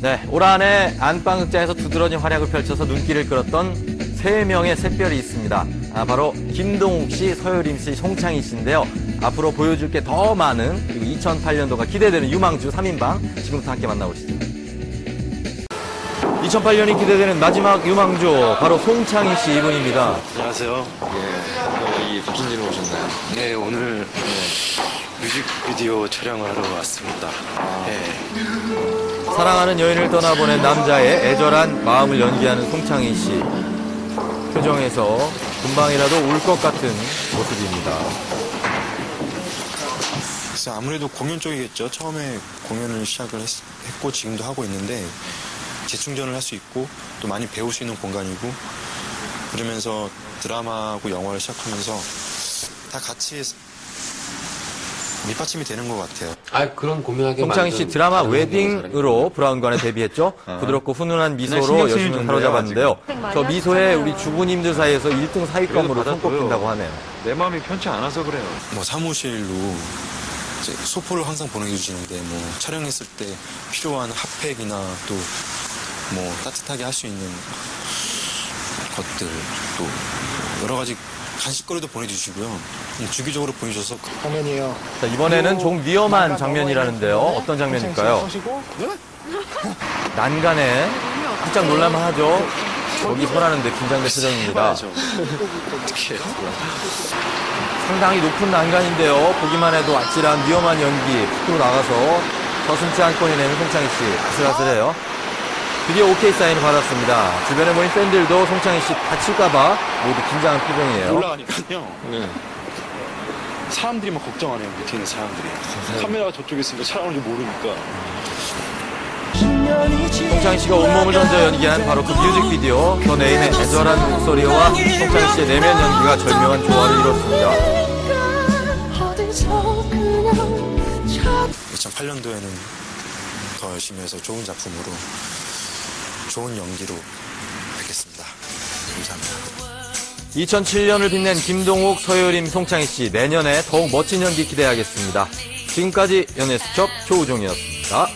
네, 올 한해 안방극장에서 두드러진 활약을 펼쳐서 눈길을 끌었던 세 명의 샛별이 있습니다. 아, 바로 김동욱 씨, 서유림 씨, 송창희 씨인데요. 앞으로 보여줄 게 더 많은 그리고 2008년도가 기대되는 유망주 3인방 지금부터 함께 만나보시죠. 2008년이 기대되는 마지막 유망주 바로 송창희 씨 이분입니다. 안녕하세요. 예, 여기 무슨 일로 오셨나요? 네, 오늘 네, 뮤직비디오 촬영을 하러 왔습니다. 네. 사랑하는 여인을 떠나보낸 남자의 애절한 마음을 연기하는 송창희 씨. 표정에서 금방이라도 울 것 같은 모습입니다. 글쎄 아무래도 공연 쪽이겠죠. 처음에 공연을 시작을 했, 고 지금도 하고 있는데 재충전을 할 수 있고 또 많이 배울 수 있는 공간이고 그러면서 드라마하고 영화를 시작하면서 다 같이 밑받침이 되는 것 같아요. 아 그런 고민하게 송창희 씨 드라마 웨딩으로 브라운관에 데뷔했죠. 부드럽고 훈훈한 미소로 여심을 사로잡았는데요. 저 미소에 우리 주부님들 사이에서 1등 사위감으로 손꼽힌다고 하네요. 내 마음이 편치 않아서 그래요. 뭐 사무실로 이제 소포를 항상 보내주시는데 뭐 촬영했을 때 필요한 핫팩이나 또 뭐 따뜻하게 할 수 있는 것들 또 여러 가지 간식거리도 보내주시고요. 주기적으로 보내주셔서 화면이에요. 자, 이번에는 좀 위험한 장면이라는데요. 어떤 장면일까요? 난간에 깜짝 놀랄만 하죠. 여기 설하는데 긴장된 표정입니다. 어떻게? 상당히 높은 난간인데요. 보기만 해도 아찔한 위험한 연기 밖으로 나가서 서슴지 않고 해내는 송창희 씨 아슬아슬해요. 드디어 오케이 사인을 받았습니다. 주변에 모인 팬들도 송창희 씨 다칠까봐 모두 긴장한 표정이에요. 올라가니까요. 네. 사람들이 막 걱정하네요. 밑에 있는 사람들이. 카메라가 저쪽에 있으니까 촬영하는 줄 모르니까. 송창희 씨가 온몸을 던져 연기한 바로 그 뮤직비디오 전애인의 애절한 목소리와 송창희 씨의 내면 연기가 절묘한 조화를 이뤘습니다. 2008년도에는 더 열심히 해서 좋은 작품으로 좋은 연기로 뵙겠습니다. 감사합니다. 2007년을 빛낸 김동욱, 서효림, 송창희 씨 내년에 더욱 멋진 연기 기대하겠습니다. 지금까지 연예수첩 조우종이었습니다.